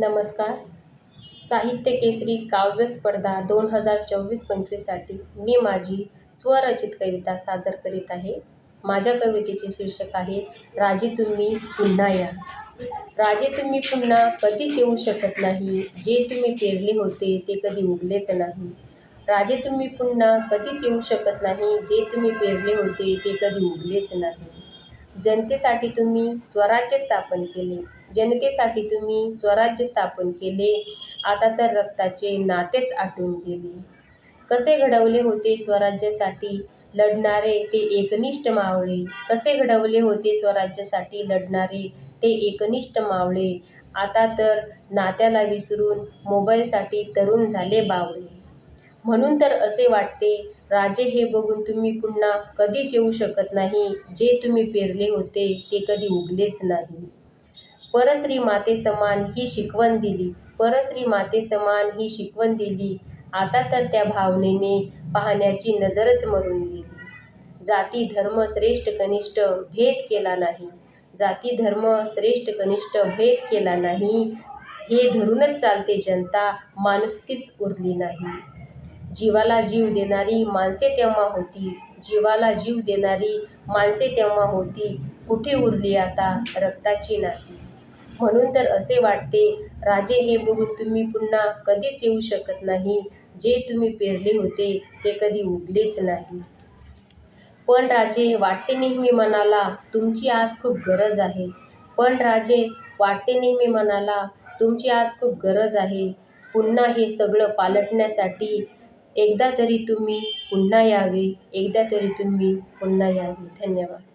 नमस्कार. साहित्य केसरी काव्य स्पर्धा दोन हजार चोवीस पंचवीससाठी मी माझी स्वरचित कविता सादर करीत आहे. माझ्या कवितेचे शीर्षक आहे राजे तुम्ही पुन्हा या. राजे तुम्ही पुन्हा कधीच येऊ शकत नाही. जे तुम्ही पेरले होते ते कधी उगलेच नाही. राजे तुम्ही पुन्हा कधीच येऊ शकत नाही. जे तुम्ही पेरले होते ते कधी उगलेच नाही. जनतेसाठी तुम्ही स्वराज्य स्थापन केले. जनतेसाठी तुम्ही स्वराज्य स्थापन केले. आता तर रक्ताचे नातेच आटून गेले. कसे घडवले होते स्वराज्यासाठी लढणारे ते एकनिष्ठ मावळे? कसे घडवले होते स्वराज्यासाठी लढणारे ते एकनिष्ठ मावळे? आता तर नात्याला विसरून मोबाईलसाठी तरुण झाले बावळे. म्हणून तर असे वाटते राजे हे बघून तुम्ही पुन्हा कधीच येऊ शकत नाही जे तुम्ही पेरले होते ते कधी उगलेच नाही. परश्री माते समान ही शिकवण दिली परश्री माते समान ही शिकवण दिली आता तर त्या भावनेने पाहण्याची नजरच मरून गेली. जाती धर्म श्रेष्ठ कनिष्ठ भेद केला नाही. जाती धर्म श्रेष्ठ कनिष्ठ भेद केला नाही. हे धरूनच चालते जनता माणुसकीच उरली नाही. जीवाला जीव देणारी माणसे तेव्हा होती. जीवाला जीव देणारी माणसे तेव्हा होती. कुठे उरली आता रक्ताची नाही म्हणून तर असे वाटते राजे हे बघून तुम्ही पुन्हा कधीच येऊ शकत नाही. जे तुम्ही पेरले होते ते कधी उगलेच नाही. पण राजे वाटते नेहमी मनाला तुमची आज खूप गरज आहे. पण राजे वाटते नेहमी मनाला तुमची आज खूप गरज आहे. पुन्हा हे सगळं पालटण्यासाठी एकदा तरी तुम्ही पुन्हा यावे एकदा तरी तुम्ही पुन्हा यावे. धन्यवाद.